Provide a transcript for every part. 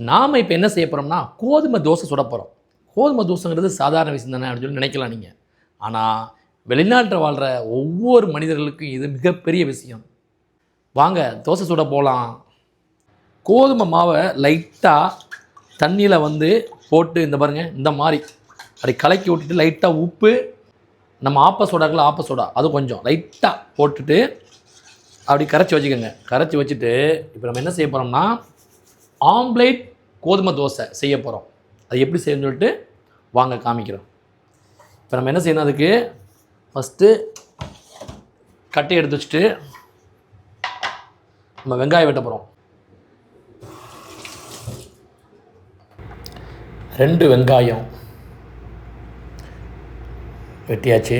நாம் இப்போ என்ன செய்ய போகிறோம்னா கோதுமை தோசை சுட போகிறோம் கோதுமை தோசைங்கிறது சாதாரண விஷயம் தானே அப்படின்னு சொல்லி நினைக்கலாம் நீங்கள் ஆனால் வெளிநாட்டில் வாழ்கிற ஒவ்வொரு மனிதர்களுக்கும் இது மிகப்பெரிய விஷயம். வாங்க தோசை சுட போகலாம் கோதுமை மாவை லைட்டாக தண்ணியில் வந்து போட்டு இந்த பாருங்கள் இந்த மாதிரி. அப்படி கலக்கி விட்டுட்டு லைட்டாக உப்பு நம்ம ஆப்ப சோடாக்குள்ள ஆப்ப சோடா அது கொஞ்சம் லைட்டாக போட்டுட்டு அப்படி கரைச்சி வச்சுக்கோங்க. கரைச்சி வச்சுட்டு இப்போ நம்ம என்ன செய்ய போகிறோம்னா ஆம்லேட் கோதுமை தோசை செய்ய போகிறோம் அது எப்படி செய்யணும்னு சொல்லிட்டு வாங்க காமிக்கிறோம். இப்போ நம்ம என்ன செய்யணும் அதுக்கு? ஃபஸ்ட்டு கட்டை எடுத்து வச்சுட்டு நம்ம வெங்காயம் வெட்ட போகிறோம் ரெண்டு வெங்காயம் வெட்டியாச்சு.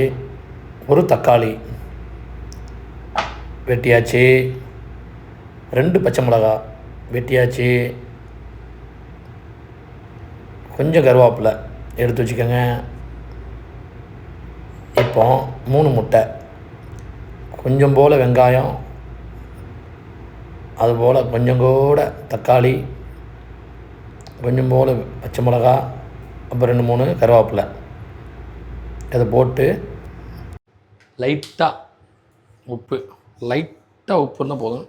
ஒரு தக்காளி வெட்டியாச்சு. ரெண்டு பச்சை மிளகா வெட்டியாச்சு. கொஞ்சம் கருவேப்பிலை எடுத்து வச்சுக்கோங்க. இப்போ மூணு முட்டை. கொஞ்சம் போல் வெங்காயம். அதுபோல் கொஞ்சம் கூட தக்காளி. கொஞ்சம் போல் பச்சை மிளகா. அப்புறம் ரெண்டு மூணு கருவேப்பிலை. இதை போட்டு லைட்டாக உப்பு. லைட்டாக உப்பு இருந்தால் போதும்.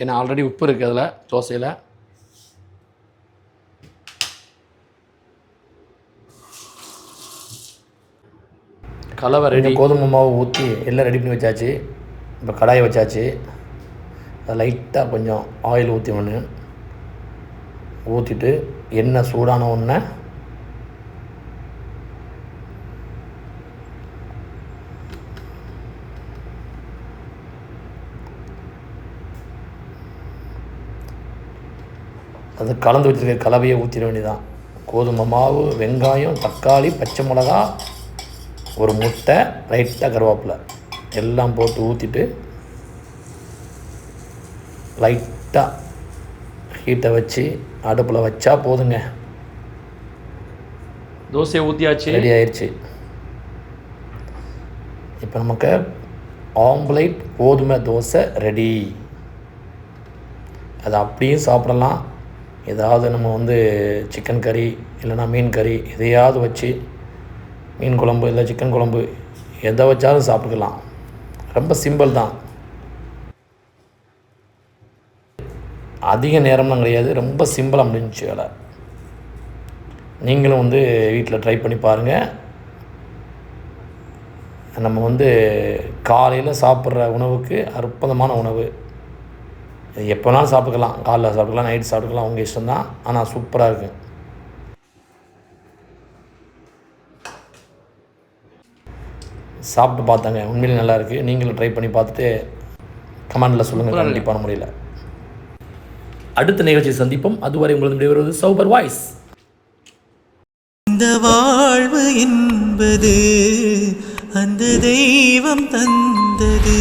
ஏன்னா ஆல்ரெடி உப்பு இருக்குது அதில் தோசையில். கலவை ரெடி கோதுமை மாவு ஊற்றி எல்லாம் ரெடி பண்ணி வச்சாச்சு. இப்போ கடாயை வச்சாச்சு. அதை லைட்டாக கொஞ்சம் ஆயில் ஊற்றி ஒன்று ஊற்றிட்டு எண்ணெய் சூடான ஒன்று அது கலந்து வச்சிருக்க கலவையை ஊற்றிட வேண்டியதான் கோதுமை மாவு வெங்காயம் தக்காளி பச்சை மிளகா ஒரு முட்டை லைட்டாக கருவேப்பிலை. எல்லாம் போட்டு ஊற்றிட்டு லைட்டாக ஹீட்டை வச்சு அடுப்பில் வச்சா போதுங்க. தோசையை ஊற்றியாச்சு ரெடி ஆயிடுச்சு இப்போ நமக்கு ஆம்லேட் கோதுமை தோசை ரெடி. அது அப்படியும் சாப்பிடலாம். ஏதாவது நம்ம வந்து சிக்கன் கறி இல்லைன்னா மீன் கறி எதையாவது வச்சு மீன் குழம்பு இல்லை சிக்கன் குழம்பு எதை வச்சாலும் சாப்பிட்டுக்கலாம். ரொம்ப சிம்பிள் தான். அதிக நேரம்லாம் கிடையாது. ரொம்ப சிம்பிளாக முடிஞ்சிச்சு வேலை. நீங்களும் வந்து வீட்டில் ட்ரை பண்ணி பாருங்கள் நம்ம வந்து காலையில் சாப்பிட்ற உணவுக்கு அற்புதமான உணவு. இது எப்போ வேணாலும் சாப்பிட்டுக்கலாம் காலைல சாப்பிட்டுக்கலாம் நைட் சாப்பிட்டுக்கலாம் உங்கள் இஷ்டம் தான் ஆனால் சூப்பராக இருக்கும் சாப்பிட்டு பார்த்தாங்க. உண்மையிலே நல்லா இருக்குது நீங்களும் ட்ரை பண்ணி பார்த்துட்டு கமெண்டில் சொல்லுங்கள் கண்டிப்பான முறையில் அடுத்த நிகழ்ச்சி சந்திப்போம். அதுவரை உங்களது விடைபெறுவது சௌபர் வாய்ஸ். இந்த வாழ்வு என்பது அந்த தெய்வம் தந்தது.